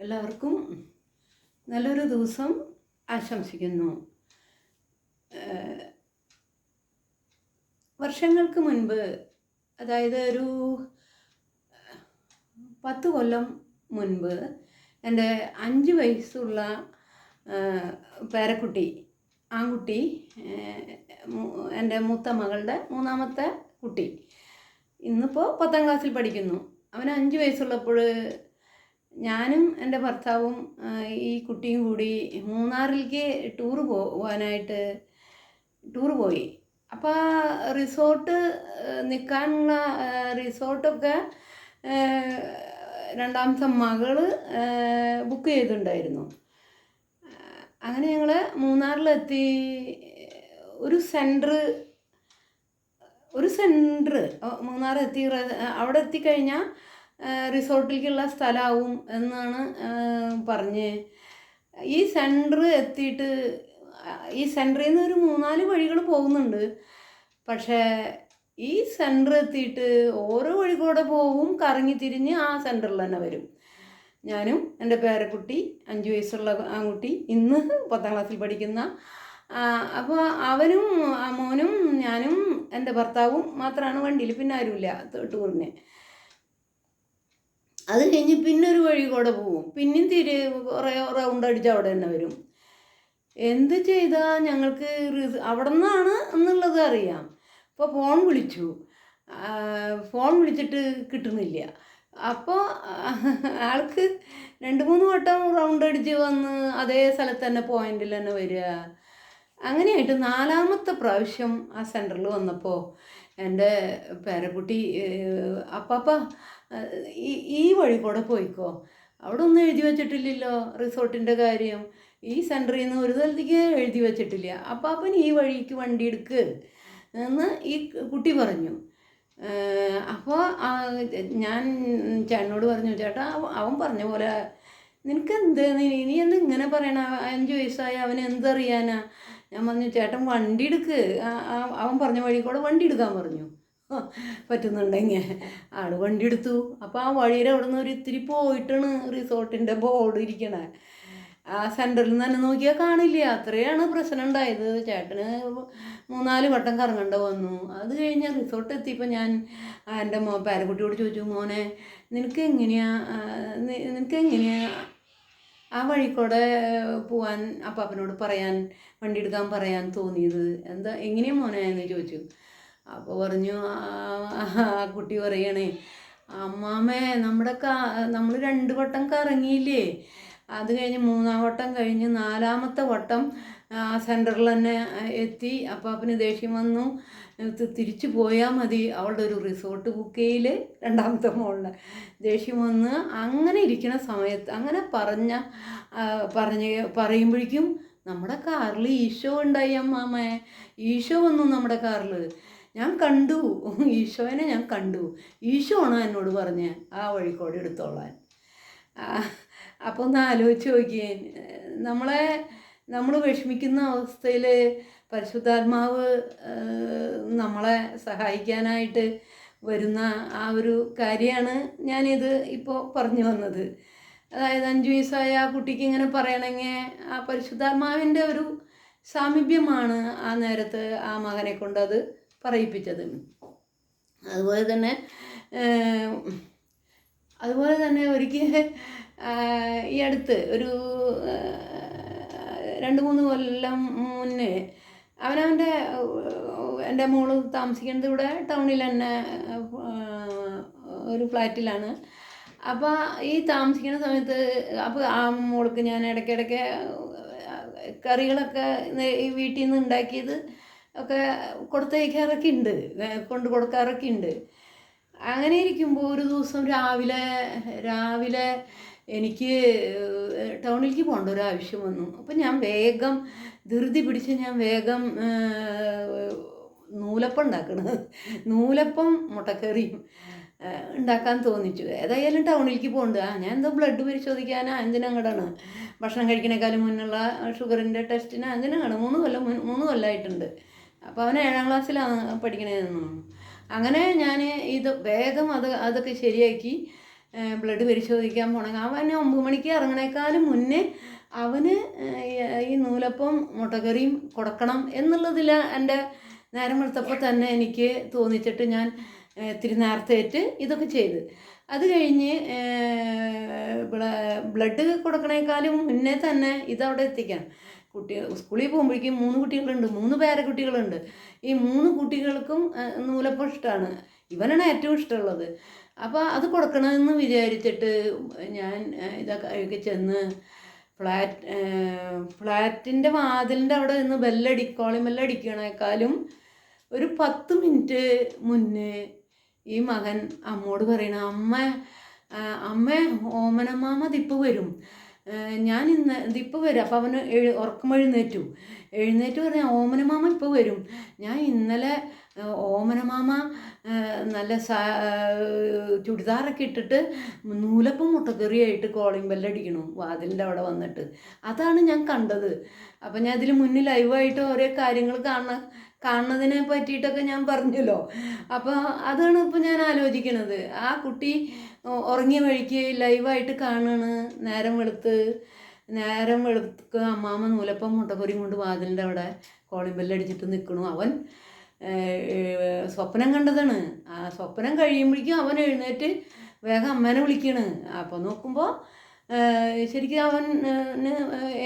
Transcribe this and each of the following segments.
എല്ലാവർക്കും നല്ലൊരു ദിവസം ആശംസിക്കുന്നു. വർഷങ്ങൾക്ക് മുൻപ് അതായത് ഒരു പത്ത് കൊല്ലം മുൻപ് എന്റെ അഞ്ച് വയസ്സുള്ള പേരക്കുട്ടി ആൺകുട്ടി എന്റെ മൂത്ത മകളുടെ മൂന്നാമത്തെ കുട്ടി. ഇന്നിപ്പോൾ പത്താം ക്ലാസ്സിൽ പഠിക്കുന്നു. അവന് അഞ്ച് വയസ്സുള്ളപ്പോൾ ഞാനും എന്റെ ഭർത്താവും ഈ കുട്ടിയും കൂടി മൂന്നാറിലേക്ക് ടൂർ പോകാനായിട്ട് ടൂറ് പോയി. അപ്പോൾ റിസോർട്ട് നിൽക്കാനുള്ള റിസോർട്ടൊക്കെ രണ്ടാമത്തെ മകൾ ബുക്ക് ചെയ്തിട്ടുണ്ടായിരുന്നു. അങ്ങനെ ഞങ്ങൾ മൂന്നാറിലെത്തി. ഒരു സെന്റർ ഒരു സെന്റർ മൂന്നാറെത്തി അവിടെ എത്തിക്കഴിഞ്ഞാൽ റിസോർട്ടിലേക്കുള്ള സ്ഥലമാവും എന്നാണ് പറഞ്ഞ്. ഈ സെന്റർ എത്തിയിട്ട് ഈ സെന്ററിൽ നിന്ന് ഒരു മൂന്നാൽ വഴികൾ പോകുന്നുണ്ട്. പക്ഷേ ഈ സെന്റർ എത്തിയിട്ട് ഓരോ വഴി കൂടെ പോവും കറങ്ങി തിരിഞ്ഞ് ആ സെന്ററിൽ തന്നെ വരും. ഞാനും എന്റെ പേരക്കുട്ടി അഞ്ച് വയസ്സുള്ള ആൺകുട്ടി ഇന്ന് പത്താം ക്ലാസ്സിൽ പഠിക്കുന്ന അപ്പോൾ അവനും മോനും ഞാനും എന്റെ ഭർത്താവും മാത്രമാണ് വണ്ടിയിൽ പിന്നെ ആരുമില്ല ടൂറിന് അത് കഴിഞ്ഞ് പിന്നെ ഒരു വഴി കൂടെ പോവും. പിന്നെയും തിരി കുറേ റൗണ്ട് അടിച്ച് അവിടെ തന്നെ വരും. എന്ത് ചെയ്താൽ ഞങ്ങൾക്ക് അവിടെ നിന്നാണ് എന്നുള്ളത് അറിയാം. അപ്പോൾ ഫോൺ വിളിച്ചു. ഫോൺ വിളിച്ചിട്ട് കിട്ടുന്നില്ല. അപ്പോൾ ആൾക്ക് രണ്ട് മൂന്ന് വട്ടം റൗണ്ട് അടിച്ച് വന്ന് അതേ സ്ഥലത്ത് തന്നെ പോയിന്റിൽ തന്നെ വരിക. അങ്ങനെയായിട്ട് നാലാമത്തെ പ്രാവശ്യം ആ സെന്ററിൽ വന്നപ്പോൾ എന്റെ പേരക്കുട്ടി അപ്പാപ്പ ഈ ഈ വഴി കൂടെ പോയിക്കോ. അവിടെ ഒന്നും എഴുതി വച്ചിട്ടില്ലല്ലോ റിസോർട്ടിന്റെ കാര്യം. ഈ സെന്ററിൽ നിന്ന് ഒരു സ്ഥലത്തേക്ക് എഴുതി വച്ചിട്ടില്ല. അപ്പാപ്പൻ ഈ വഴിക്ക് വണ്ടി എടുക്ക് എന്ന് ഈ കുട്ടി പറഞ്ഞു. അപ്പോൾ ഞാൻ ചേട്ടനോട് പറഞ്ഞു ചേട്ടാ അവൻ പറഞ്ഞ പോലെ നിനക്ക് എന്ത് നീ എന്ത് ഇങ്ങനെ പറയണ? അഞ്ച് വയസ്സായ അവന് എന്തറിയാനാ? ഞാൻ പറഞ്ഞു ചേട്ടൻ വണ്ടി എടുക്ക്. അവൻ പറഞ്ഞ വഴി കൂടെ വണ്ടി എടുക്കാൻ പറഞ്ഞു. പറ്റുന്നുണ്ടെങ്കിൽ ആൾ വണ്ടി എടുത്തു. അപ്പോൾ ആ വഴിയിൽ അവിടെ നിന്ന് ഒരു ഇത്തിരി പോയിട്ടാണ് റിസോർട്ടിന്റെ ബോർഡ് ഇരിക്കണേ. ആ സെന്ററിൽ നിന്ന് തന്നെ നോക്കിയാൽ കാണില്ല? അത്രയാണ് പ്രശ്നം ഉണ്ടായത്. ചേട്ടന് മൂന്നാൽ വട്ടം കറങ്ങേണ്ട വന്നു. അത് കഴിഞ്ഞ് റിസോർട്ട് എത്തിയപ്പോൾ ഞാൻ എന്റെ മോ പേരക്കുട്ടിയോട് ചോദിച്ചു മോനെ നിനക്ക് എങ്ങനെയാ നിനക്ക് എങ്ങനെയാ ആ വഴി കൂടെ പോവാൻ അപ്പാപ്പനോട് പറയാൻ വണ്ടി എടുക്കാൻ പറയാൻ തോന്നിയത് എന്താ എങ്ങനെയാ മോനെ എന്ന് ചോദിച്ചു. അപ്പോൾ പറഞ്ഞു ആ കുട്ടി പറയണേ അമ്മാമേ നമ്മുടെ കാ നമ്മൾ രണ്ട് വട്ടം കറങ്ങിയില്ലേ? അത് കഴിഞ്ഞ് മൂന്നാം വട്ടം കഴിഞ്ഞ് നാലാമത്തെ വട്ടം സെന്ററിൽ തന്നെ എത്തി. അപ്പാപ്പന് ദേഷ്യം വന്നു. തിരിച്ചു പോയാൽ മതി. അവളുടെ ഒരു റിസോർട്ട് ബുക്ക് ചെയ്യൽ രണ്ടാമത്തെ മോളുടെ ദേഷ്യം വന്ന് അങ്ങനെ ഇരിക്കുന്ന സമയത്ത് അങ്ങനെ പറഞ്ഞ ആ, പറഞ്ഞ് പറയുമ്പോഴേക്കും നമ്മുടെ കാറിൽ ഈശോ ഉണ്ടായി അമ്മാമ്മേ ഈശോ വന്നു നമ്മുടെ കാറിൽ ഞാൻ കണ്ടു. ഈശോനെ ഞാൻ കണ്ടു. ഈശോ ആണോ എന്നോട് പറഞ്ഞ്. ആ വഴിക്കോടെ എടുത്തോളാൻ. അപ്പോൾ ഒന്ന് ആലോചിച്ച് നോക്കിയേ. നമ്മളെ നമ്മൾ വിഷമിക്കുന്ന അവസ്ഥയിൽ പരിശുദ്ധാത്മാവ് നമ്മളെ സഹായിക്കാനായിട്ട് വരുന്ന ആ ഒരു കാര്യമാണ് ഞാനിത് ഇപ്പോൾ പറഞ്ഞു വന്നത്. അതായത് അഞ്ച് വയസ്സായ ആ കുട്ടിക്ക് ഇങ്ങനെ പറയണമെങ്കിൽ ആ പരിശുദ്ധാത്മാവിന്റെ ഒരു സാമീപ്യമാണ് ആ നേരത്ത് ആ മകനെ കൊണ്ട് അത് പറയിപ്പിച്ചത്. അതുപോലെ തന്നെ അതുപോലെ തന്നെ ഒരിക്കൽ ഈ അടുത്ത് ഒരു രണ്ട് മൂന്ന് കൊല്ലം മുന്നേ അവനവന്റെ എന്റെ മോൾ താമസിക്കുന്നത് ഇവിടെ ടൗണിൽ തന്നെ ഒരു ഫ്ലാറ്റിലാണ്. അപ്പോൾ ഈ താമസിക്കുന്ന സമയത്ത് അപ്പോൾ ആ മോൾക്ക് ഞാൻ ഇടയ്ക്കിടയ്ക്ക് കറികളൊക്കെ ഈ വീട്ടിൽ നിന്ന് ഉണ്ടാക്കിയത് ഒക്കെ കൊടുത്തയക്കാറൊക്കെ ഉണ്ട് കൊണ്ട് കൊടുക്കാറൊക്കെ ഉണ്ട്. അങ്ങനെ ഇരിക്കുമ്പോൾ ഒരു ദിവസം രാവിലെ രാവിലെ എനിക്ക് ടൗണിലേക്ക് പോകേണ്ട ഒരു ആവശ്യം വന്നു. അപ്പം ഞാൻ വേഗം ധൃതി പിടിച്ച് ഞാൻ വേഗം നൂലപ്പം ഉണ്ടാക്കണത് നൂലപ്പം മുട്ടക്കറിയും ഉണ്ടാക്കാൻ തോന്നിച്ചു. ഏതായാലും ടൗണിലേക്ക് പോകണ്ട. ആ ഞാൻ എന്തോ ബ്ലഡ് പരിശോധിക്കാനാ എന്തിനങ്ങടാണ് ഭക്ഷണം കഴിക്കണേക്കാളും മുന്നുള്ള ഷുഗറിന്റെ ടെസ്റ്റിന് എന്തിനാണ് മൂന്ന് കൊല്ലം മൂന്ന് കൊല്ലമായിട്ടുണ്ട് അപ്പോൾ അവൻ ഏഴാം ക്ലാസ്സിലാണ് പഠിക്കണതെന്നു അങ്ങനെ ഞാൻ ഇത് വേഗം അത് അതൊക്കെ ശരിയാക്കി. ബ്ലഡ് പരിശോധിക്കാൻ പോകണം അവൻ ഒമ്പത് മണിക്ക് ഇറങ്ങണേക്കാളും മുന്നേ അവന് ഈ നൂലപ്പം മുട്ടക്കറിയും കൊടുക്കണം എന്നുള്ളതിൽ എന്റെ നേരം വെളുത്തപ്പോൾ തന്നെ എനിക്ക് തോന്നിച്ചിട്ട് ഞാൻ ഇത്തിരി നേരത്തേറ്റ് ഇതൊക്കെ ചെയ്ത്. അത് കഴിഞ്ഞ് ബ്ലഡ് കൊടുക്കണേക്കാളും മുന്നേ തന്നെ ഇതവിടെ എത്തിക്കണം കുട്ടികൾ സ്കൂളിൽ പോകുമ്പോഴേക്കും മൂന്ന് കുട്ടികളുണ്ട് മൂന്ന് പേരക്കുട്ടികളുണ്ട്. ഈ മൂന്ന് കുട്ടികൾക്കും നൂലപ്പം ഇഷ്ടമാണ് ഇവനാണ് ഏറ്റവും ഇഷ്ടമുള്ളത്. അപ്പോൾ അത് കൊടുക്കണമെന്ന് വിചാരിച്ചിട്ട് ഞാൻ ഇതൊക്കെ ചെന്ന് ഫ്ലാറ്റ് ഫ്ലാറ്റിന്റെ വാതിലിന്റെ അവിടെ നിന്ന് ബെല്ലടി കോളിംഗ് ബെല്ലടിക്കണേക്കാളും ഒരു പത്ത് മിനിറ്റ് മുന്നേ ഈ മകൻ അമ്മോട് പറയണ അമ്മ അമ്മ ഓമനമാമ ദിപ്പ് വരും. ഞാൻ ഇന്ന് ദിപ്പ് വരും. അപ്പോൾ അവന് എഴു ഉറക്കം എഴുന്നേറ്റു. എഴുന്നേറ്റ് പറഞ്ഞാൽ ഓമനമാമ ഇപ്പോൾ വരും. ഞാൻ ഇന്നലെ ഓമനമാമ നല്ല സാ ചുടിദാറൊക്കെ ഇട്ടിട്ട് നൂലപ്പം മുട്ടക്കറിയായിട്ട് കോളിംഗ് ബെല്ലടിക്കണു വാതിലിന്റെ അവിടെ വന്നിട്ട്. അതാണ് ഞാൻ കണ്ടത്. അപ്പം ഞാൻ ഇതിൽ മുന്നിൽ ലൈവായിട്ട് ഓരോ കാര്യങ്ങൾ കാണുന്ന കാണുന്നതിനെ പറ്റിയിട്ടൊക്കെ ഞാൻ പറഞ്ഞല്ലോ. അപ്പോൾ അതാണ് ഇപ്പോൾ ഞാൻ ആലോചിക്കുന്നത് ആ കുട്ടി ഉറങ്ങിയ വഴിക്ക് ലൈവായിട്ട് കാണുകയാണ് നേരം വെളുത്ത് നേരം വെളുത്ത് അമ്മാമ്മ നൂലപ്പം മുട്ടപ്പൊരിയും കൊണ്ട് വാതിലിന്റെ അവിടെ കോളിംഗ് ബെല്ലടിച്ചിട്ട് നിൽക്കണു അവൻ സ്വപ്നം കണ്ടതാണ്. ആ സ്വപ്നം കഴിയുമ്പോഴേക്കും അവൻ എഴുന്നേറ്റ് വേഗം അമ്മേനെ വിളിക്കണ്. അപ്പോൾ നോക്കുമ്പോൾ ശരിക്കും അവൻ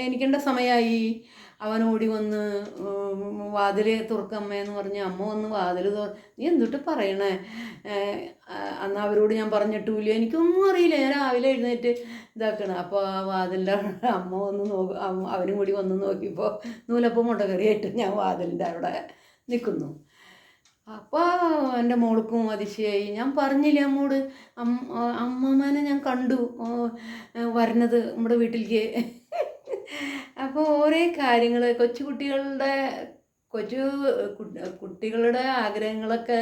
എനിക്കേണ്ട സമയമായി അവൻ ഓടി വന്ന് വാതിൽ തുറക്കമ്മയെന്ന് പറഞ്ഞ് അമ്മ വന്ന് വാതിൽ തുറ നീ എന്തിട്ട് പറയണേ? അന്ന് അവരോട് ഞാൻ പറഞ്ഞിട്ടുമില്ല എനിക്കൊന്നും അറിയില്ല. ഞാൻ രാവിലെ എഴുന്നേറ്റ് ഇതാക്കണം. അപ്പോൾ ആ വാതിലിന്റെ അമ്മ വന്ന് നോക്കും അവനും കൂടി വന്ന് നോക്കിയപ്പോൾ നൂലപ്പം മുട്ടക്കറിയായിട്ട് ഞാൻ വാതിലിന്റെ അവിടെ നിൽക്കുന്നു അപ്പോൾ എന്റെ മോൾക്കും അതിശയായി. ഞാൻ പറഞ്ഞില്ലേ അമ്മോട്? അമ്മ അമ്മമാനെ ഞാൻ കണ്ടു. വരണത് നമ്മുടെ വീട്ടിലേക്ക്. അപ്പോൾ ഓരോ കാര്യങ്ങൾ കൊച്ചുകുട്ടികളുടെ കൊച്ചു കുട്ടികളുടെ ആഗ്രഹങ്ങളൊക്കെ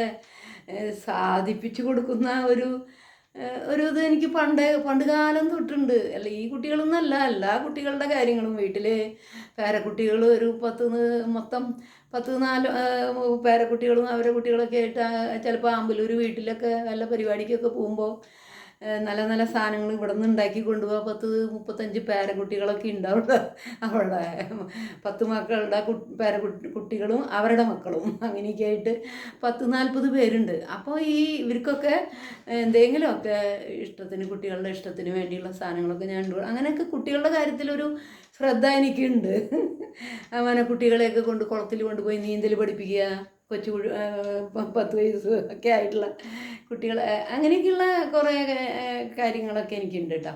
സാധിപ്പിച്ചു കൊടുക്കുന്ന ഒരു ഒരു ഇത് എനിക്ക് പണ്ട് പണ്ട് കാലം തൊട്ടുണ്ട്. അല്ല ഈ കുട്ടികളൊന്നല്ല എല്ലാ കുട്ടികളുടെ കാര്യങ്ങളും വീട്ടിൽ പേരക്കുട്ടികൾ ഒരു പത്ത് മൊത്തം പത്ത് നാല് പേരക്കുട്ടികളും അവരെ കുട്ടികളൊക്കെ ആയിട്ട് ചിലപ്പോൾ അമ്പലൂർ വീട്ടിലൊക്കെ വല്ല പരിപാടിക്കൊക്കെ പോകുമ്പോൾ നല്ല നല്ല സാധനങ്ങൾ ഇവിടെ നിന്ന് ഉണ്ടാക്കി കൊണ്ടുപോകാം പത്ത് മുപ്പത്തഞ്ച് പേരക്കുട്ടികളൊക്കെ ഉണ്ട് അവളുടെ പത്ത് മക്കളുടെ പേരക്കുട്ടി കുട്ടികളും അവരുടെ മക്കളും. അങ്ങനെയൊക്കെ ആയിട്ട് പത്ത് നാൽപ്പത് പേരുണ്ട്. അപ്പോൾ ഈ ഇവർക്കൊക്കെ എന്തെങ്കിലുമൊക്കെ ഇഷ്ടത്തിന് കുട്ടികളുടെ ഇഷ്ടത്തിന് വേണ്ടിയുള്ള സാധനങ്ങളൊക്കെ ഞാൻ അങ്ങനെയൊക്കെ കുട്ടികളുടെ കാര്യത്തിലൊരു ശ്രദ്ധ എനിക്കുണ്ട്. അങ്ങനെ കുട്ടികളെയൊക്കെ കൊണ്ട് കുളത്തിൽ കൊണ്ടുപോയി നീന്തൽ പഠിപ്പിക്കുക കൊച്ചു പത്ത് വയസ്സ് ഒക്കെ ആയിട്ടുള്ള കുട്ടികളെ അങ്ങനെയൊക്കെയുള്ള കുറേ കാര്യങ്ങളൊക്കെ എനിക്കുണ്ട് കേട്ടോ.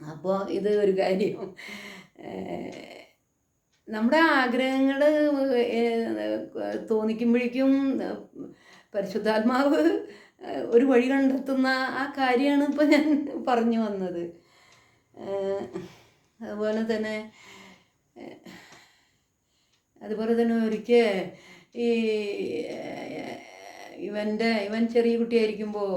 അപ്പോൾ ഇത് ഒരു കാര്യം. നമ്മുടെ ആഗ്രഹങ്ങൾ തോന്നിക്കുമ്പോഴേക്കും പരിശുദ്ധാത്മാവ് ഒരു വഴി കണ്ടെത്തുന്ന ആ കാര്യമാണ് ഇപ്പോൾ ഞാൻ പറഞ്ഞു വന്നത്. അതുപോലെ തന്നെ അതുപോലെ തന്നെ ഒരിക്കൽ ഈ ഇവന്റെ ഇവൻ ചെറിയ കുട്ടിയായിരിക്കുമ്പോൾ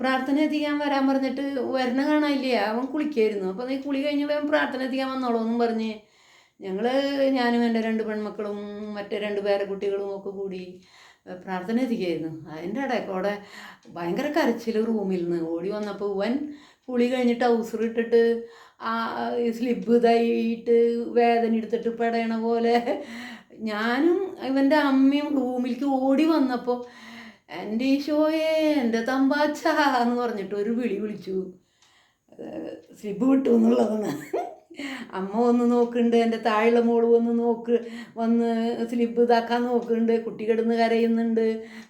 പ്രാർത്ഥന എത്തിക്കാൻ വരാൻ പറഞ്ഞിട്ട് വരണ കാണാനില്ല? അവൻ കുളിക്കായിരുന്നു. അപ്പോൾ നീ കുളി കഴിഞ്ഞ അവൻ പ്രാർത്ഥന എത്തിക്കാൻ വന്നോളൂ എന്നും പറഞ്ഞ് ഞങ്ങൾ ഞാനും എന്റെ രണ്ട് പെൺമക്കളും മറ്റേ രണ്ട് പേരക്കുട്ടികളും ഒക്കെ കൂടി പ്രാർത്ഥന എത്തിക്കായിരുന്നു അതിന്റെ ഇടയ്ക്കോടെ ഭയങ്കര കരച്ചിൽ റൂമിൽ നിന്ന് ഓടി വന്നപ്പോൾ ഇവൻ കുളി കഴിഞ്ഞിട്ട് ഔസർ ഇട്ടിട്ട് സ്ലിബ് ഇതായിട്ട് വേദന എടുത്തിട്ട് പെടയണ പോലെ. ഞാനും ഇവന്റെ അമ്മയും റൂമിലേക്ക് ഓടി വന്നപ്പോൾ എന്റെ ഈശോയെ എന്റെ തമ്പാച്ച എന്ന് പറഞ്ഞിട്ട് ഒരു വിളി വിളിച്ചു. സ്ലിബ് വിട്ടു എന്നുള്ളതാണ് അമ്മ വന്ന് നോക്കുന്നുണ്ട് എന്റെ താഴെയുള്ള മോൾ വന്ന് നോക്ക് വന്ന് സ്ലിബ് ഇതാക്കാൻ നോക്കുന്നുണ്ട് കുട്ടി കിടന്ന് കരയുന്നുണ്ട്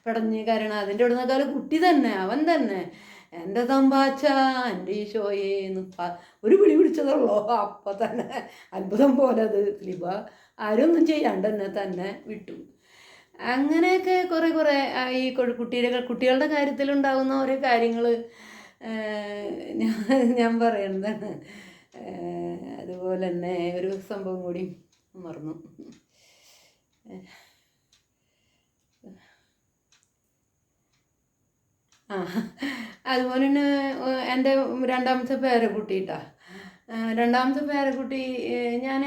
പടഞ്ഞ് കരയണം അതിന്റെ അവിടെ നിന്നേക്കാളും കുട്ടി തന്നെ അവൻ തന്നെ. എന്റെ തമ്പാച്ച എന്റെ ഈശോയെ എന്ന് ഒരു വിളി വിളിച്ചതുള്ളൂ അപ്പം തന്നെ അത്ഭുതം പോലെ അത് ലിബ ആരൊന്നും ചെയ്യാണ്ട് തന്നെ തന്നെ വിട്ടു. അങ്ങനെയൊക്കെ കുറേ കുറേ ഈ കുട്ടിയുടെ കുട്ടികളുടെ കാര്യത്തിലുണ്ടാകുന്ന ഓരോ കാര്യങ്ങൾ ഞാൻ ഞാൻ പറയുന്നതാണ് അതുപോലെ തന്നെ ഒരു സംഭവം കൂടി മറന്നു. ആ. അതുപോലെ തന്നെ എന്റെ രണ്ടാമത്തെ പേരക്കുട്ടിട്ടാ. രണ്ടാമത്തെ പേരക്കുട്ടി ഞാൻ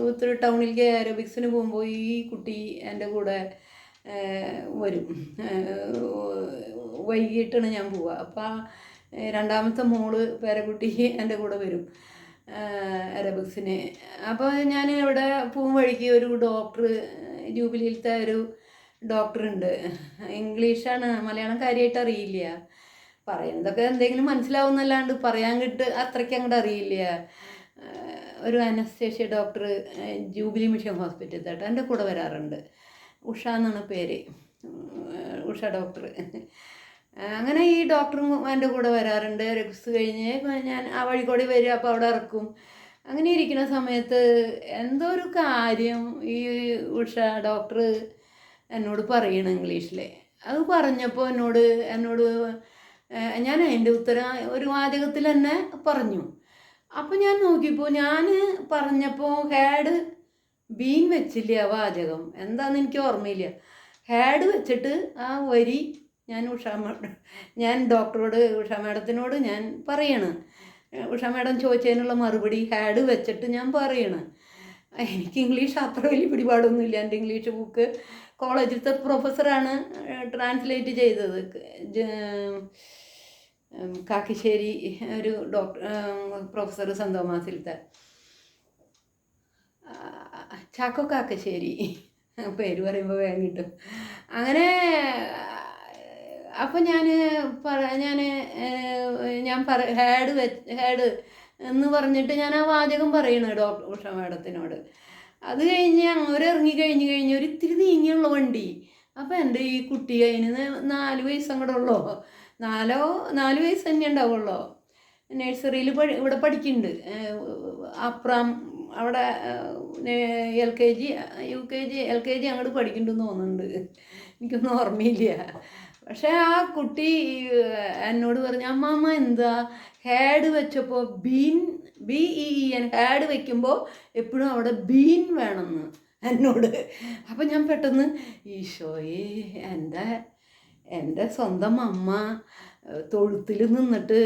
ഉത്തര ടൗണിലേക്ക് എയറോബിക്സിന് പോകുമ്പോൾ ഈ കുട്ടി എന്റെ കൂടെ വരും. വൈകിട്ടാണ് ഞാൻ പോവുക അപ്പം രണ്ടാമത്തെ മോൾ പേരക്കുട്ടി എന്റെ കൂടെ വരും എറബിക്സിന് അപ്പോൾ ഞാൻ ഇവിടെ പോകും വഴിക്ക് ഒരു ഡോക്ടർ ജൂബിലിയിലത്തെ ഒരു ഡോക്ടറുണ്ട്. ഇംഗ്ലീഷാണ്. മലയാളം കാര്യമായിട്ട് അറിയില്ല. പറയുന്നതൊക്കെ എന്തെങ്കിലും മനസ്സിലാവുന്നല്ലാണ്ട് പറയാൻ കിട്ട് അത്രയ്ക്ക് അങ്ങോട്ട് അറിയില്ല. ഒരു അനസ്തേഷ്യ ഡോക്ടർ ജൂബിലി മിഷൻ ഹോസ്പിറ്റലിൽ തട്ട് എന്റെ കൂടെ വരാറുണ്ട്. ഉഷ എന്നാണ് പേര്. ഉഷ ഡോക്ടർ. അങ്ങനെ ഈ ഡോക്ടറും എന്റെ കൂടെ വരാറുണ്ട്. രക്സ് കഴിഞ്ഞ് ഞാൻ ആ വഴി കൂടി വരിക അപ്പോൾ അവിടെ ഇറക്കും. അങ്ങനെ ഇരിക്കുന്ന സമയത്ത് എന്തോ ഒരു കാര്യം ഈ ഉഷ ഡോക്ടർ എന്നോട് പറയണം ഇംഗ്ലീഷിൽ അത് പറഞ്ഞപ്പോൾ എന്നോട് എന്നോട് ഞാൻ അതിന്റെ ഉത്തരം ഒരു വാചകത്തിൽ തന്നെ പറഞ്ഞു. അപ്പോൾ ഞാൻ നോക്കിയപ്പോൾ ഞാൻ പറഞ്ഞപ്പോൾ ഹാഡ് ബീൻ വെച്ചില്ല വാചകം? എന്താണെന്ന് എനിക്ക് ഓർമ്മയില്ല. ഹാഡ് വെച്ചിട്ട് ആ വരി ഞാൻ ഉഷ ഞാൻ ഡോക്ടറോട് ഉഷ മാഡത്തിനോട് ഞാൻ പറയണ്. ഉഷ മാഡം ചോദിച്ചതിനുള്ള മറുപടി ഹാഡ് വെച്ചിട്ട് ഞാൻ പറയണ്. എനിക്ക് ഇംഗ്ലീഷ് അത്ര വലിയ പിടിപാടൊന്നുമില്ല. എന്റെ ഇംഗ്ലീഷ് ബുക്ക് കോളേജിലത്തെ പ്രൊഫസറാണ് ട്രാൻസ്ലേറ്റ് ചെയ്തത്. കാക്കിശ്ശേരി ഒരു ഡോക്ടർ പ്രൊഫസർ സെന്റ് തോമാസിലത്തെ ആ, ചാക്കോ കാക്കശ്ശേരി പേര് പറയുമ്പോൾ വേഗം കിട്ടും. അങ്ങനെ അപ്പം ഞാൻ പറ ഞാൻ ഞാൻ പറ ഹേഡ് വെച്ച് ഹേഡ് എന്ന് പറഞ്ഞിട്ട് ഞാൻ ആ വാചകം പറയണ ഡോക്ടർ ഉഷ മാഡത്തിനോട്. അത് കഴിഞ്ഞ് അങ്ങോട്ട് ഇറങ്ങി കഴിഞ്ഞ് കഴിഞ്ഞ് ഒരു ഇത്തിരി നീങ്ങിയുള്ള വണ്ടി. അപ്പം എന്റെ ഈ കുട്ടി അതിന് നാല് വയസ്സ് അങ്ങോട്ട് ഉള്ളോ? നാലോ നാല് വയസ്സ് തന്നെ ഉണ്ടാവുള്ളോ? നഴ്സറിയിൽ പഠി ഇവിടെ പഠിക്കുന്നുണ്ട്. അപ്രാം അവിടെ L K G U K G L K G അങ്ങോട്ട് പഠിക്കുന്നുണ്ടെന്ന് തോന്നുന്നുണ്ട്. എനിക്കൊന്നും ഓർമ്മയില്ല. പക്ഷേ ആ കുട്ടി എന്നോട് പറഞ്ഞു അമ്മാമ്മ എന്താ? ഹാഡ് വെച്ചപ്പോൾ been B E N had വെക്കുമ്പോൾ എപ്പോഴും അവിടെ ബീൻ വേണമെന്ന് എന്നോട്. അപ്പം ഞാൻ പെട്ടെന്ന് ഈശോയെ എന്റെ എന്റെ സ്വന്തം അമ്മ തൊഴുത്തിൽ നിന്നിട്ട്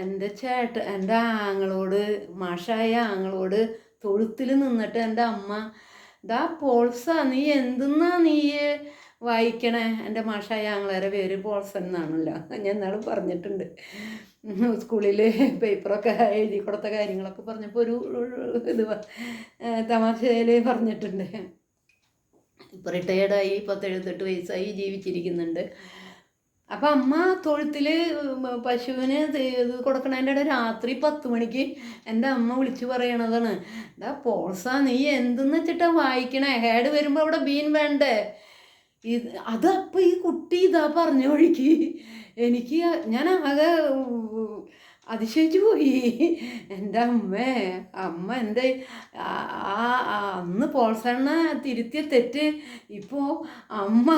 എന്റെ ചേട്ട എന്റെ ആങ്ങളോട് മാഷായ ആങ്ങളോട് തൊഴുത്തിൽ നിന്നിട്ട് എന്റെ അമ്മ ദാ പോൾസ നീ എന്തെന്നാ നീ വായിക്കണേ. എന്റെ മാഷായ ആങ്ങളേരെ പേര് പോൾസൻ എന്നാണല്ലോ ഞാൻ നാളെ പറഞ്ഞിട്ടുണ്ട്. സ്കൂളിൽ പേപ്പറൊക്കെ എഴുതി കൊടുത്ത കാര്യങ്ങളൊക്കെ പറഞ്ഞപ്പോൾ ഒരു ഇത് തമാശയിൽ പറഞ്ഞിട്ടുണ്ട്. ഇപ്പോൾ റിട്ടയേർഡായി പത്തെഴുപത്തെട്ട് വയസ്സായി ജീവിച്ചിരിക്കുന്നുണ്ട്. അപ്പം അമ്മ തൊഴുത്തിൽ പശുവിന് ഇത് കൊടുക്കണതിന്റെ ഇടയിൽ രാത്രി പത്ത് മണിക്ക് എന്റെ അമ്മ വിളിച്ചു പറയണതാണ്. ഡാ പോൾസ നീ എന്തെന്ന് വെച്ചിട്ടാണ് വായിക്കണേ? ഹേഡ് വരുമ്പോൾ അവിടെ ബീൻ വേണ്ടേ? ഇത് അത് അപ്പം ഈ കുട്ടി ഇതാ പറഞ്ഞ വഴിക്ക് എനിക്ക് ഞാൻ ആകെ അതിശയിച്ചു പോയി. എന്റെ അമ്മ അമ്മ എന്റെ ആ അന്ന് പോൾസണ്ണ തിരുത്തിയ തെറ്റ്. ഇപ്പോൾ അമ്മ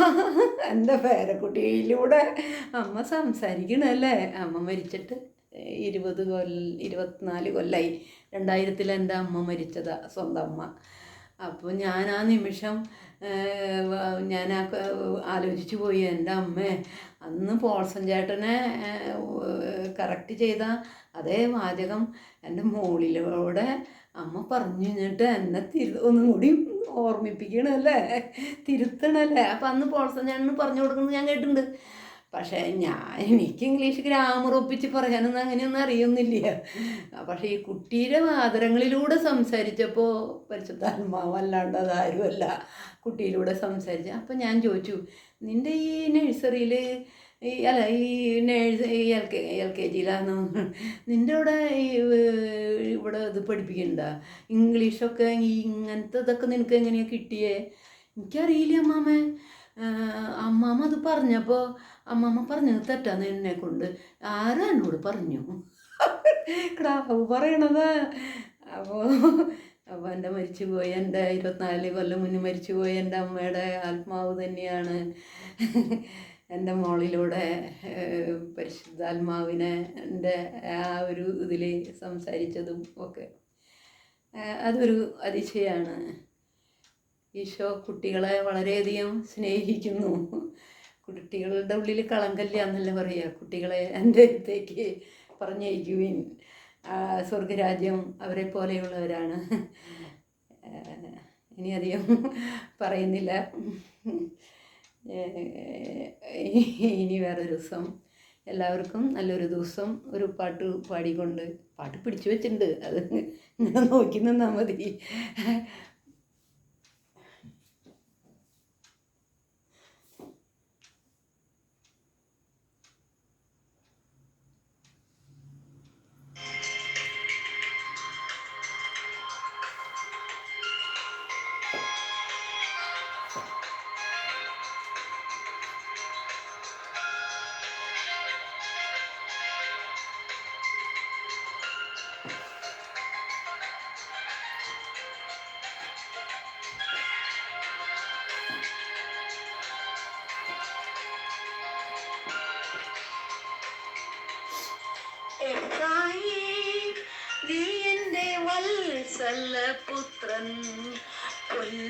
എന്റെ പേരക്കുട്ടിയിലൂടെ അമ്മ സംസാരിക്കണല്ലേ? അമ്മ മരിച്ചിട്ട് ഇരുപത് കൊല്ല ഇരുപത്തിനാല് കൊല്ലായി. രണ്ടായിരത്തിൽ എന്റെ അമ്മ മരിച്ചതാ സ്വന്തം അമ്മ. അപ്പോൾ ഞാൻ ആ നിമിഷം ഞാൻ ആലോചിച്ചു പോയി എന്റെ അമ്മേ അന്ന് പോൾസൻ ചേട്ടനെ കറക്റ്റ് ചെയ്ത അതേ വാചകം എന്റെ മോളിലൂടെ അമ്മ പറഞ്ഞു കഴിഞ്ഞിട്ട് എന്നെ തിരു ഒന്നും കൂടി ഓർമ്മിപ്പിക്കണല്ലേ? തിരുത്തണല്ലേ? അപ്പം അന്ന് പോൾസൻ ചേട്ടന് പറഞ്ഞു കൊടുക്കുന്നത് ഞാൻ കേട്ടിട്ടുണ്ട്. പക്ഷേ ഞാൻ എനിക്ക് ഇംഗ്ലീഷ് ഗ്രാമർ ഒപ്പിച്ച് പറയാനൊന്നും അങ്ങനെയൊന്നും അറിയുന്നില്ല. പക്ഷേ ഈ കുട്ടിയുടെ വാതരങ്ങളിലൂടെ സംസാരിച്ചപ്പോൾ പരിശുദ്ധാത്മാവ് അല്ലാണ്ട് അതാരുമല്ല കുട്ടിയിലൂടെ സംസാരിച്ച അപ്പം ഞാൻ ചോദിച്ചു നിന്റെ ഈ നഴ്സറിയിൽ ഈ അല്ല ഈ നേഴ്സ് ഈ എൽ കെ എൽ കെ ജിയിലാണ്? നിന്റെ അവിടെ ഈ ഇവിടെ ഇത് പഠിപ്പിക്കണ്ട? ഇംഗ്ലീഷൊക്കെ ഇങ്ങനത്തെ ഇതൊക്കെ നിനക്ക് എങ്ങനെയാണ് കിട്ടിയേ? എനിക്കറിയില്ല അമ്മാമ്മേ ആഹ് അമ്മാമ്മ അത് പറഞ്ഞപ്പോൾ അമ്മാമ്മ പറഞ്ഞത് തെറ്റാന്ന് എന്നെ കൊണ്ട്. ആരാ എന്നോട് പറഞ്ഞു? ക്രാവ് പറയണത്. അപ്പോൾ അപ്പോൾ എന്റെ മരിച്ചു മരിച്ചുപോയി എന്റെ ഇരുപത്തിനാല് കൊല്ലം മുന്നേ മരിച്ചു മരിച്ചുപോയി എന്റെ അമ്മയുടെ ആത്മാവ് തന്നെയാണ്. എന്റെ മോളിലൂടെ പരിശുദ്ധ പരിശുദ്ധാത്മാവിനെ എന്റെ ആ ഒരു ഇതിൽ സംസാരിച്ചതും ഒക്കെ. അതൊരു അതിശയമാണ് ഈശോ കുട്ടികളെ വളരെയധികം സ്നേഹിക്കുന്നു. കുട്ടികളുടെ ഉള്ളിൽ കളങ്കല്ല എന്നല്ല പറയുക കുട്ടികളെ എന്റെ അടുത്തേക്ക് പറഞ്ഞയക്കുവിൻ. സ്വർഗരാജ്യം അവരെ പോലെയുള്ളവരാണ്. ഇനി അധികം പറയുന്നില്ല. ഇനി വേറെ ദിവസം എല്ലാവർക്കും നല്ലൊരു ദിവസം ഒരു പാട്ട് പാടിക്കൊണ്ട് പാട്ട് പിടിച്ചു വെച്ചിട്ടുണ്ട്. അത് നോക്കി നിന്നാൽ മതി.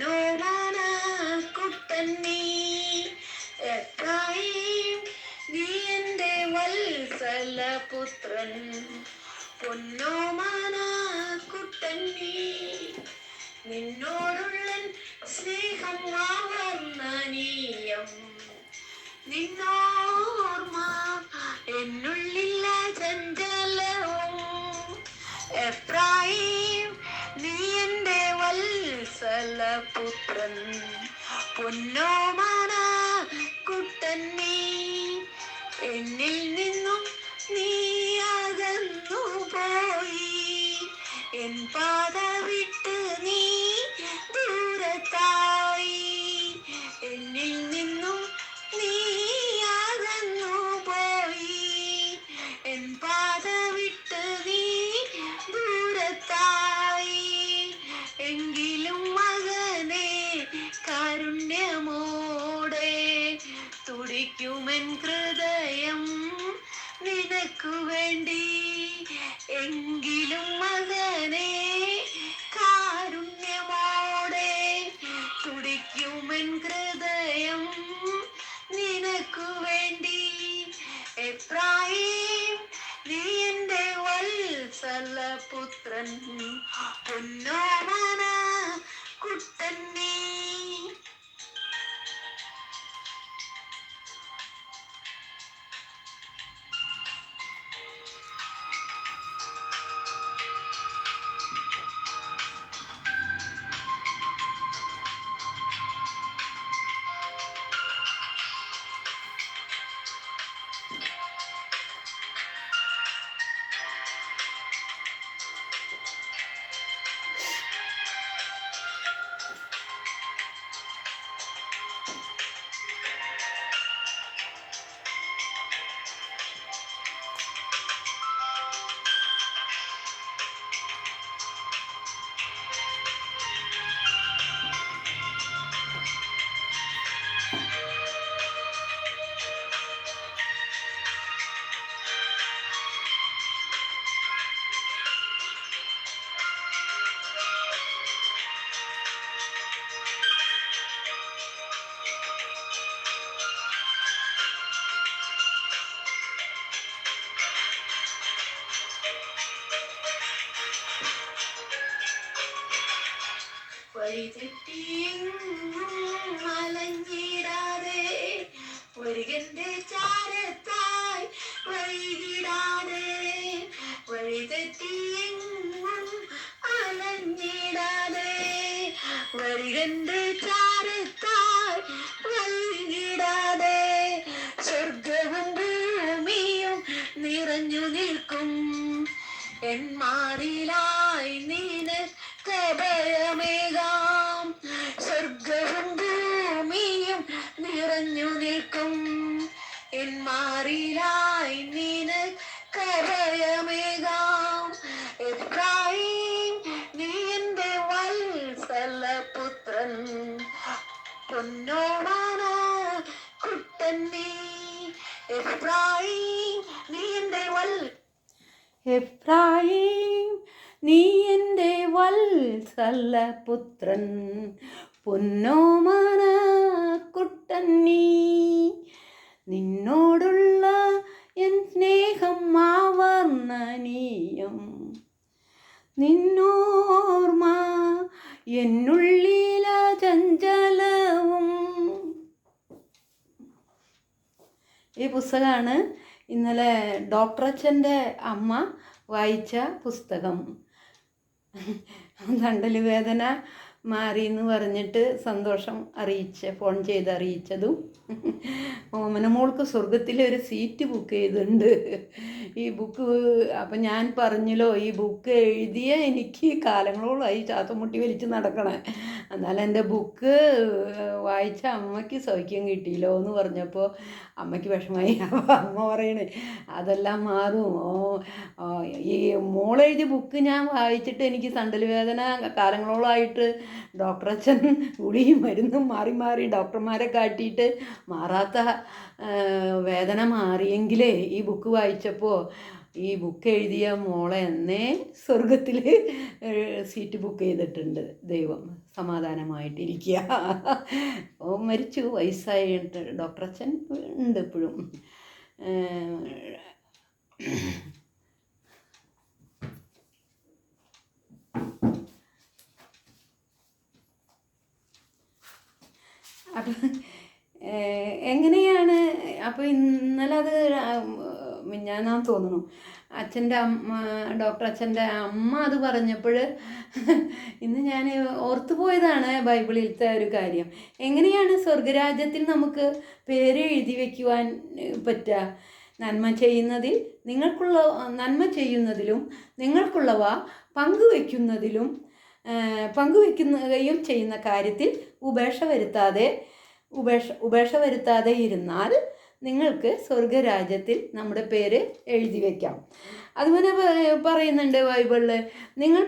പൊന്നോമാന കുട്ടൻ നീ. എഫ്രായീം, നീ എന്റെ വത്സലപുത്രൻ. പൊന്നോമാന കുട്ടൻ നീ. നിന്നോടുള്ള സ്നേഹം ആവർണനീയം നിന്നോർമ്മ എന്നുള്ളില്ല വത്സലപുത്രൻ പൊന്നോമാന കുട്ടൻ നീ എന്നിൽ നിന്നും നീ അകന്നു പോയി എൻ പാത വിട്ട് നീ ദൂരത്തായി சேர்ந்து വത്സലപുത്രൻ പൊന്നോമന കുട്ടൻ നീ. നിന്നോടുള്ള എൻ സ്നേഹം ആവർണനീയം. നിന്നോർമ എന്നുള്ളില ചഞ്ചലവും. ഈ പുസ്തകമാണ് ഇന്നലെ ഡോക്ടർ അച്ഛന്റെ അമ്മ വായിച്ച പുസ്തകം. തണ്ടൽ വേദന മാറി എന്ന് പറഞ്ഞിട്ട് സന്തോഷം അറിയിച്ച ഫോൺ ചെയ്ത് അറിയിച്ചതും. ഓമന മോൾക്ക് സ്വർഗത്തിൽ ഒരു സീറ്റ് ബുക്ക് ചെയ്തിട്ടുണ്ട്. ഈ ബുക്ക് അപ്പം ഞാൻ പറഞ്ഞല്ലോ ഈ ബുക്ക് എഴുതിയ എനിക്ക് കാലങ്ങളോളമായി ചാത്തമുട്ടി വലിച്ച് നടക്കണേ. എന്നാൽ എന്റെ ബുക്ക് വായിച്ച അമ്മയ്ക്ക് സൗഖ്യം കിട്ടിയില്ലോ എന്ന് പറഞ്ഞപ്പോൾ അമ്മയ്ക്ക് വിഷമായി അമ്മ പറയണേ അതെല്ലാം മാറും. ഓ ഈ മോളെഴുതിയ ബുക്ക് ഞാൻ വായിച്ചിട്ട് എനിക്ക് സണ്ടൽ വേദന കാലങ്ങളോളമായിട്ട് ഡോക്ടർ അച്ഛൻ ഗുളിയും മരുന്നും മാറി മാറി ഡോക്ടർമാരെ കാട്ടിയിട്ട് മാറാത്ത വേദന മാറിയെങ്കിലേ ഈ ബുക്ക് വായിച്ചപ്പോൾ ഈ ബുക്ക് എഴുതിയ മോളെ എന്നേ സ്വർഗത്തിൽ സീറ്റ് ബുക്ക് ചെയ്തിട്ടുണ്ട്. ദൈവം സമാധാനമായിട്ടിരിക്കുക ഓ മരിച്ചു. വയസ്സായിട്ട് ഡോക്ടർ അച്ഛൻ ഉണ്ട് ഇപ്പോഴും അപ്പം എങ്ങനെയാണ്? അപ്പോൾ ഇന്നലെ അത് മിഞ്ഞാന്നാന്ന് തോന്നുന്നു. അച്ഛന്റെ അമ്മ ഡോക്ടർ അച്ഛന്റെ അമ്മ അത് പറഞ്ഞപ്പോൾ ഇന്ന് ഞാൻ ഓർത്തു പോയതാണ് ബൈബിളിലത്തെ ഒരു കാര്യം. എങ്ങനെയാണ് സ്വർഗരാജ്യത്തിൽ നമുക്ക് പേര് എഴുതി വയ്ക്കുവാൻ പറ്റുക? നന്മ ചെയ്യുന്നതിൽ നിങ്ങൾക്കുള്ള നന്മ ചെയ്യുന്നതിലും നിങ്ങൾക്കുള്ളവ പങ്കുവെക്കുന്നതിലും പങ്കുവെക്കുകയും ചെയ്യുന്ന കാര്യത്തിൽ ഉപേക്ഷ വരുത്താതെ ഉപേക്ഷ ഉപേക്ഷ വരുത്താതെ ഇരുന്നാൽ നിങ്ങൾക്ക് സ്വർഗരാജ്യത്തിൽ നമ്മുടെ പേര് എഴുതി വയ്ക്കാം അതുപോലെ പറയുന്നുണ്ട് ബൈബിളിൽ നിങ്ങൾ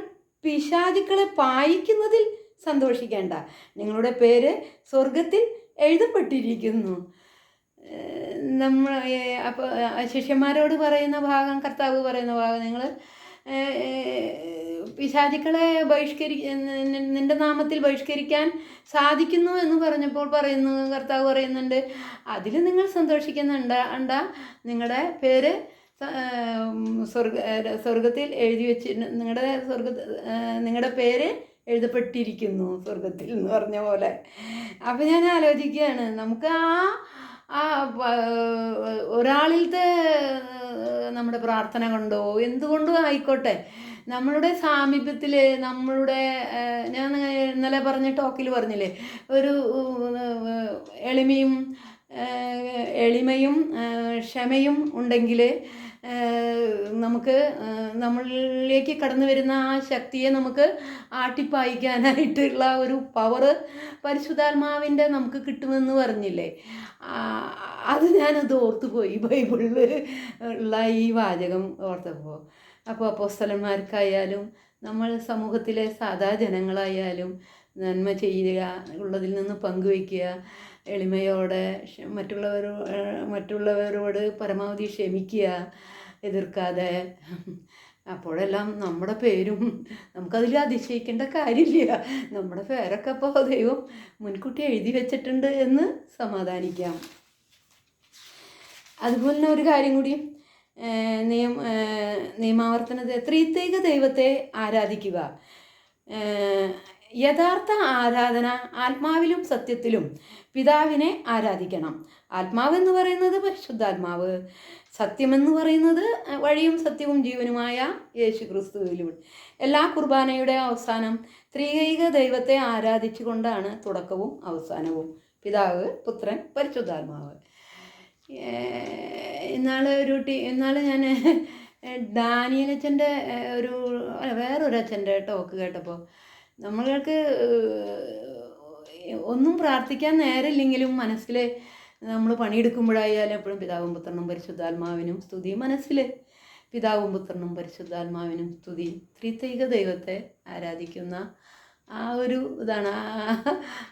പിശാചുക്കളെ പായിക്കുന്നതിൽ സന്തോഷിക്കേണ്ട. നിങ്ങളുടെ പേര് സ്വർഗത്തിൽ എഴുതപ്പെട്ടിരിക്കുന്നു. നമ്മൾ അപ്പോൾ ശിഷ്യന്മാരോട് പറയുന്ന ഭാഗം കർത്താവ് പറയുന്ന ഭാഗം നിങ്ങൾ പിശാചുക്കളെ ബഹിഷ്കരി നിന്റെ നാമത്തിൽ ബഹിഷ്കരിക്കാൻ സാധിക്കുന്നു എന്ന് പറഞ്ഞപ്പോൾ പറയുന്നു കർത്താവ് പറയുന്നുണ്ട് അതിൽ നിങ്ങൾ സന്തോഷിക്കുന്നുണ്ട് അണ്ട നിങ്ങളുടെ പേര് സ്വർഗ സ്വർഗത്തിൽ എഴുതി വെച്ച് നിങ്ങളുടെ സ്വർഗ നിങ്ങളുടെ പേര് എഴുതപ്പെട്ടിരിക്കുന്നു സ്വർഗത്തിൽ എന്ന് പറഞ്ഞ പോലെ. അപ്പം ഞാൻ ആലോചിക്കുകയാണ് നമുക്ക് ആ ആ ഒരാളിലത്തെ നമ്മുടെ പ്രാർത്ഥന കൊണ്ടോ എന്തുകൊണ്ടോ ആയിക്കോട്ടെ. നമ്മളുടെ സാമീപ്യത്തിൽ നമ്മളുടെ ഞാൻ ഇന്നലെ പറഞ്ഞ ടോക്കിൽ പറഞ്ഞില്ലേ ഒരു എളിമയും എളിമയും ക്ഷമയും ഉണ്ടെങ്കിൽ നമുക്ക് നമ്മളിലേക്ക് കടന്നു വരുന്ന ആ ശക്തിയെ നമുക്ക് ആട്ടിപ്പായിക്കാനായിട്ടുള്ള ഒരു പവർ പരിശുദ്ധാത്മാവിന്റെ നമുക്ക് കിട്ടുമെന്ന് പറഞ്ഞില്ലേ? അത് ഞാനത് ഓർത്തുപോയി ബൈബിളിൽ ഉള്ള ഈ വാചകം ഓർത്തപ്പോൾ. അപ്പോൾ അപ്പോസ്തലന്മാർക്കായാലും നമ്മൾ സമൂഹത്തിലെ സാധാ ജനങ്ങളായാലും നന്മ ചെയ്യുക ഉള്ളതിൽ നിന്ന് പങ്കുവയ്ക്കുക എളിമയോടെ മറ്റുള്ളവരോ മറ്റുള്ളവരോട് പരമാവധി ക്ഷമിക്കുക എതിർക്കാതെ. അപ്പോഴെല്ലാം നമ്മുടെ പേരും നമുക്കതിൽ അതിശയിക്കേണ്ട കാര്യമില്ല. നമ്മുടെ പേരൊക്കെ അപ്പോൾ ദൈവം മുൻകൂട്ടി എഴുതി വെച്ചിട്ടുണ്ട് എന്ന് സമാധാനിക്കാം. അതുപോലെ തന്നെ ഒരു കാര്യം കൂടി നിയമ നിയമാവർത്തനത്തെ ത്രിത്വിക ദൈവത്തെ ആരാധിക്കുക. യഥാർത്ഥ ആരാധന ആത്മാവിലും സത്യത്തിലും പിതാവിനെ ആരാധിക്കണം. ആത്മാവ് എന്ന് പറയുന്നത് പരിശുദ്ധാത്മാവ്. സത്യമെന്ന് പറയുന്നത് വഴിയും സത്യവും ജീവനുമായ യേശു ക്രിസ്തുവിലൂടെ എല്ലാ കുർബാനയുടെ അവസാനം ത്രികൈക ദൈവത്തെ ആരാധിച്ചുകൊണ്ടാണ് തുടക്കവും അവസാനവും. പിതാവ് പുത്രൻ പരിശുദ്ധാത്മാവ്. ഏഹ് ഇന്നാൾ ഒരു ടീ ഇന്നാൾ ഞാൻ ഡാനിയലച്ഛന്റെ ഒരു വേറൊരു അച്ഛന്റെ ടോക്ക് കേട്ടപ്പോൾ. നമ്മൾക്ക് ഒന്നും പ്രാർത്ഥിക്കാൻ നേരമില്ലെങ്കിലും മനസ്സിൽ നമ്മൾ പണിയെടുക്കുമ്പോഴായാലും എപ്പോഴും പിതാവും പുത്രനും പരിശുദ്ധാത്മാവിനും സ്തുതി മനസ്സിൽ പിതാവും പുത്രനും പരിശുദ്ധാത്മാവിനും സ്തുതി ത്രിത്തൈക ദൈവത്തെ ആരാധിക്കുന്ന ആ ഒരു ഇതാണ്.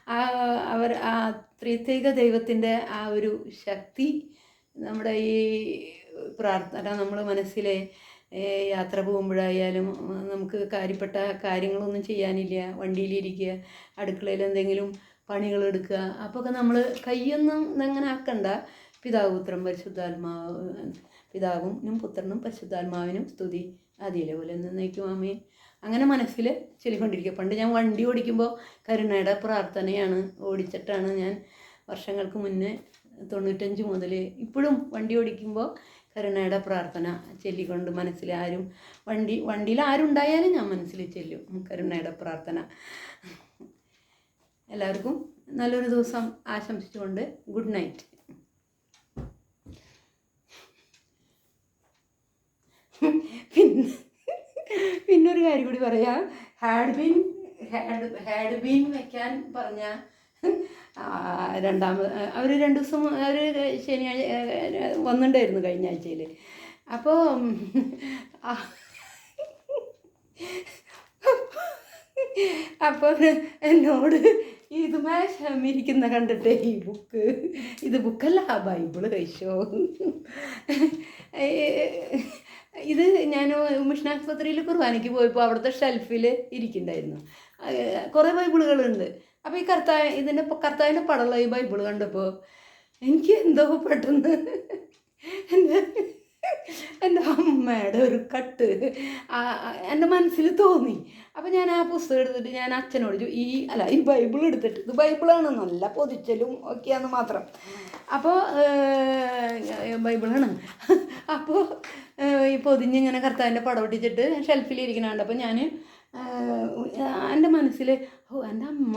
ആ- അവർ ആ ത്രിത്തൈക ദൈവത്തിന്റെ ആ ഒരു ശക്തി നമ്മുടെ ഈ പ്രാർത്ഥന നമ്മൾ മനസ്സിലെ യാത്ര പോകുമ്പോഴായാലും നമുക്ക് കാര്യപ്പെട്ട കാര്യങ്ങളൊന്നും ചെയ്യാനില്ല. വണ്ടിയിലിരിക്കുക അടുക്കളയിൽ എന്തെങ്കിലും പണികൾ എടുക്കുക. അപ്പോൾ ഒക്കെ നമ്മൾ കയ്യൊന്നും അങ്ങനെ ആക്കണ്ട. പിതാവ് പുത്രം പരിശുദ്ധാത്മാവ് പിതാവിനും പുത്രനും പരിശുദ്ധാത്മാവിനും സ്തുതി. അതേപോലെ എന്നേക്കും ആമേ അങ്ങനെ മനസ്സിൽ ചൊല്ലിക്കൊണ്ടിരിക്കുക. പണ്ട് ഞാൻ വണ്ടി ഓടിക്കുമ്പോൾ കരുണയുടെ പ്രാർത്ഥനയാണ് ഓടിച്ചിട്ടാണ് ഞാൻ വർഷങ്ങൾക്ക് മുന്നേ തൊണ്ണൂറ്റഞ്ച് മുതൽ ഇപ്പോഴും വണ്ടി ഓടിക്കുമ്പോൾ കരുണയുടെ പ്രാർത്ഥന ചൊല്ലിക്കൊണ്ട് മനസ്സിൽ ആരും വണ്ടി വണ്ടിയിൽ ആരുണ്ടായാലും ഞാൻ മനസ്സിൽ ചെല്ലും. കരുണയുടെ പ്രാർത്ഥന. എല്ലാവർക്കും നല്ലൊരു ദിവസം ആശംസിച്ചുകൊണ്ട് ഗുഡ് നൈറ്റ് പിന്നെ പിന്നൊരു കാര്യം കൂടി പറയാ. Had been had had been വെക്കാൻ പറഞ്ഞ രണ്ടാമത് അവർ രണ്ട് ദിവസം അവർ ശനിയാഴ്ച വന്നിട്ടുണ്ടായിരുന്നു കഴിഞ്ഞ ആഴ്ചയിൽ അപ്പോൾ അപ്പോൾ എന്നോട് ഇതുമേ ക്ഷമിരിക്കുന്ന കണ്ടിട്ട് ഈ ബുക്ക് ഇത് ബുക്കല്ല ബൈബിൾ കഴിച്ചോ. ഇത് ഞാൻ മിഷനാസ്പത്രിയിൽ കുർബാനയ്ക്ക് പോയപ്പോൾ അവിടുത്തെ ഷെൽഫിൽ ഇരിക്കുന്നുണ്ടായിരുന്നു. കുറേ ബൈബിളുകളുണ്ട്. അപ്പോൾ ഈ കർത്താവ് ഇതിന്റെ കർത്താവിന്റെ പടമുള്ള ഈ ബൈബിൾ കണ്ടപ്പോൾ എനിക്ക് എന്തോ പെട്ടെന്ന് എന്റെ എന്റെ അമ്മയുടെ ഒരു കട്ട്. എന്റെ മനസ്സിൽ തോന്നി. അപ്പോൾ ഞാൻ ആ പുസ്തകം എടുത്തിട്ട് ഞാൻ അച്ഛനോട് ഈ അല്ല ഈ ബൈബിൾ എടുത്തിട്ട് ഇത് ബൈബിളാണ്. നല്ല പൊതിച്ചലും ഒക്കെയാന്ന് മാത്രം. അപ്പോൾ ബൈബിളാണ്. അപ്പോൾ ഈ പൊതിഞ്ഞിങ്ങനെ കർത്താവിന്റെ പടം ഒട്ടിച്ചിട്ട് ഷെൽഫിലിരിക്കണ അപ്പോൾ ഞാൻ എന്റെ മനസ്സിൽ ഓ എന്റെ അമ്മ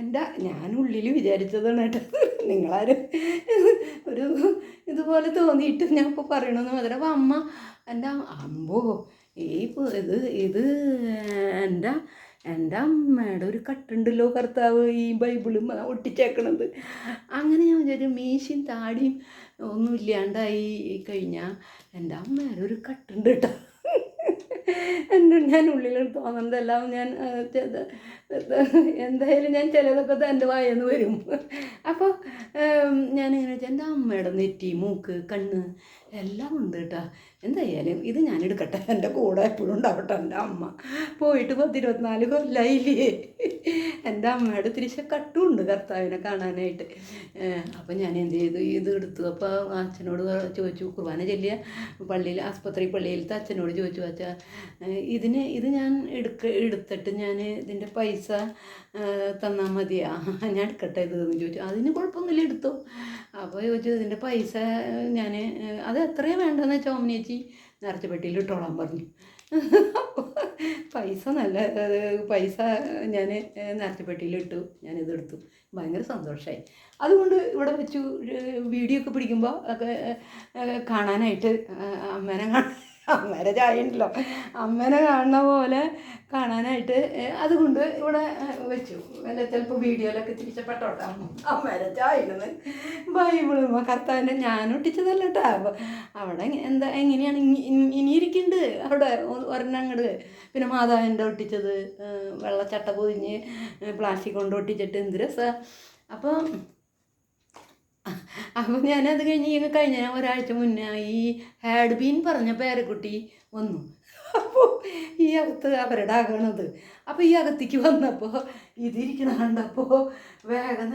എന്റെ ഞാനുള്ളിൽ വിചാരിച്ചതാണ് കേട്ടോ. നിങ്ങളാരും ഒരു ഇതുപോലെ തോന്നിയിട്ട് ഞാൻ ഇപ്പോൾ പറയണമെന്ന് മാത്രം അപ്പോൾ അമ്മ എന്റെ അമ്പോ ഈ ഇത് ഇത് എന്റെ എന്റെ അമ്മയുടെ ഒരു കട്ടുണ്ടല്ലോ കർത്താവ് ഈ ബൈബിളും ഒട്ടിച്ചേക്കണത്. അങ്ങനെ ഞാൻ വിചാരിച്ചു മീശയും താടിയും ഒന്നും ഇല്ലാണ്ടായി കഴിഞ്ഞാൽ എന്റെ അമ്മയുടെ ഒരു കട്ടുണ്ട് കേട്ടോ. എന്റെ ഞാൻ ഉള്ളിൽ തോന്നുന്നതെല്ലാം ഞാൻ എന്തായാലും ഞാൻ ചിലതൊക്കെ എന്റെ വായെന്ന് വരും. അപ്പോൾ ഞാനിങ്ങനെ വെച്ചാൽ എന്റെ അമ്മയുടെ നെറ്റി മൂക്ക് കണ്ണ് എല്ലാം ഉണ്ട് കേട്ടോ. എന്തായാലും ഇത് ഞാൻ എടുക്കട്ടെ എന്റെ കൂടെ എപ്പോഴും ഉണ്ടാവട്ടെ എന്റെ അമ്മ. പോയിട്ട് പത്തിരുപത്തിനാല് കൊല്ലായില്ലേ? എന്റെ അമ്മയുടെ തിരിച്ച കട്ടുമുണ്ട് കർത്താവിനെ കാണാനായിട്ട്. അപ്പം ഞാൻ എന്ത് ചെയ്തു? ഇത് എടുത്തു. അപ്പോൾ അച്ഛനോട് ചോദിച്ചു കുർബാന ചെല്ലിയ? പള്ളിയിൽ ആസ്പത്രി പള്ളിയിലത്തെ അച്ഛനോട് ചോദിച്ചു അച്ഛാ ഇതിന് ഇത് ഞാൻ എടുക്ക എടുത്തിട്ട് ഞാൻ ഇതിന്റെ പൈസ തന്നാൽ മതിയാ. ഞാൻ എടുക്കട്ടെ ഇത്? എന്ന് ചോദിച്ചു. അതിന് കുഴപ്പമൊന്നുമില്ല എടുത്തു. അപ്പോൾ ചോദിച്ചു ഇതിന്റെ പൈസ ഞാൻ അത് എത്രയാണ് വേണ്ടതെന്ന് വെച്ചാൽ ഓമനേച്ചി നിറച്ച പെട്ടിയിൽ ഇട്ടോളാൻ പറഞ്ഞു. പൈസ നല്ല പൈസ ഞാൻ നിറച്ച പെട്ടിയിൽ ഇട്ടു ഞാനിത് എടുത്തു. ഭയങ്കര സന്തോഷമായി അതുകൊണ്ട് ഇവിടെ വെച്ചു വീഡിയോ ഒക്കെ പിടിക്കുമ്പോൾ ഒക്കെ കാണാനായിട്ട് അമ്മേനെ കാണാൻ അമ്മേരെ ചായ ഉണ്ടല്ലോ അമ്മേനെ കാണുന്ന പോലെ കാണാനായിട്ട് അതുകൊണ്ട് ഇവിടെ വെച്ചു. അല്ല ചിലപ്പോൾ വീഡിയോയിലൊക്കെ തിരിച്ചപ്പെട്ടോട്ടെ അമ്മ. അമ്മേരെ ചായ ഉണ്ടെന്ന് ബൈബിളും കർത്താവിന്റെ ഞാൻ ഒട്ടിച്ചതല്ല കേട്ടോ അവിടെ എന്താ എങ്ങനെയാണ് ഇനി ഇരിക്കുന്നുണ്ട് അവിടെ ഒരെണ്ണങ്ങട് പിന്നെ മാതാവിന്റെ ഒട്ടിച്ചത് വെള്ളച്ചട്ട പൊതിഞ്ഞ് പ്ലാസ്റ്റിക് കൊണ്ട് ഒട്ടിച്ചിട്ട് എന്ത് രസമാണ് അപ്പോൾ അപ്പോൾ ഞാനത് കഴിഞ്ഞ് ഈ കഴിഞ്ഞ ഒരാഴ്ച മുന്നേ ഈ ഹാഡ് ബീൻ പറഞ്ഞ പേരക്കുട്ടി വന്നു. അപ്പോൾ ഈ അകത്ത് അവരുടെ ആകണത്. അപ്പോൾ ഈ അകത്തേക്ക് വന്നപ്പോൾ ഇതിരിക്കണ കണ്ടപ്പോൾ വേഗം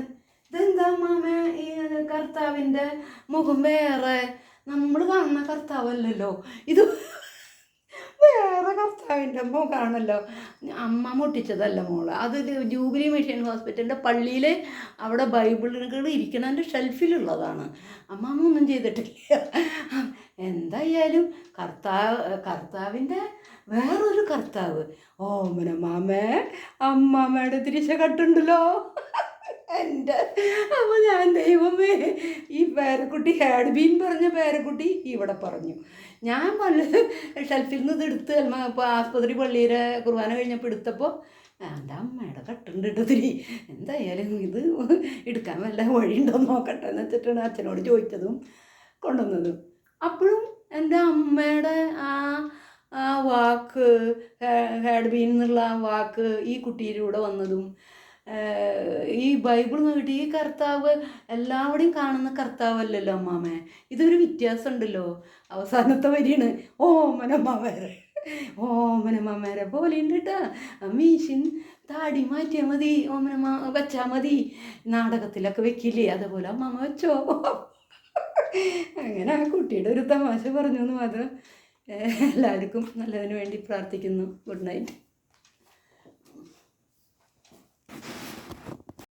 ഇതെന്താ മാമ? ഈ കർത്താവിന്റെ മുഖം വേറെ. നമ്മൾ കാണുന്ന കർത്താവല്ലല്ലോ. ഇത് വേറെ കർത്താവിന്റെ കാണല്ലോ അമ്മ മുട്ടിച്ചതല്ല മോൾ. അത് ജൂബിലി മിഷൻ ഹോസ്പിറ്റലിന്റെ പള്ളിയിൽ അവിടെ ബൈബിളുകൾ ഇരിക്കണതിന്റെ ഷെൽഫിലുള്ളതാണ്. അമ്മാമ്മ ഒന്നും ചെയ്തിട്ടില്ല. എന്തായാലും കർത്താവ് കർത്താവിന്റെ വേറൊരു കർത്താവ്. ഓമന മാമേ അമ്മാമ്മയുടെ തിരിച്ച കട്ടുണ്ടല്ലോ എന്റെ. അപ്പോൾ ഞാൻ ദൈവമേ ഈ പേരക്കുട്ടി ഹാഡ് ബീൻ പറഞ്ഞ പേരക്കുട്ടി ഇവിടെ പറഞ്ഞു. ഞാൻ പല ഷെൽഫിൽ നിന്ന് ഇത് എടുത്ത് ഇപ്പോൾ ആസ്പത്രി പള്ളിയിലെ കുർബാന കഴിഞ്ഞപ്പോൾ എടുത്തപ്പോൾ എന്റെ അമ്മയുടെ കട്ടുണ്ട് ഇട്ടതിരി എന്തായാലും ഇത് എടുക്കാൻ വല്ല വഴിയുണ്ടോ നോക്കട്ടെ എന്ന് വെച്ചിട്ടാണ് അച്ഛനോട് ചോദിച്ചതും കൊണ്ടുവന്നതും. അപ്പോഴും എന്റെ അമ്മയുടെ ആ ആ വാക്ക് ഹാഡ് ബീൻ എന്നുള്ള ആ വാക്ക് ഈ കുട്ടിയിലൂടെ വന്നതും ഈ ബൈബിൾ നോക്കിയിട്ട് ഈ കർത്താവ് എല്ലാവിടെയും കാണുന്ന കർത്താവല്ലല്ലോ അമ്മാമേ? ഇതൊരു വ്യത്യാസം ഉണ്ടല്ലോ അവസാനത്തെ വരിയാണ് ഓമനമ്മമാരെ ഓമനമ്മമാരെ പോലെ ഉണ്ട് കേട്ടാ മീശിൻ താടി മാറ്റിയാൽ മതി ഓമനമ്മ വെച്ചാൽ മതി. നാടകത്തിലൊക്കെ വെക്കില്ലേ അതുപോലെ അമ്മാമ്മ വെച്ചോ. അങ്ങനെ ആ കുട്ടിയുടെ ഒരു തമാശ പറഞ്ഞു എന്ന് മാത്രം എല്ലാവർക്കും നല്ലതിന് വേണ്ടി പ്രാർത്ഥിക്കുന്നു. Good night.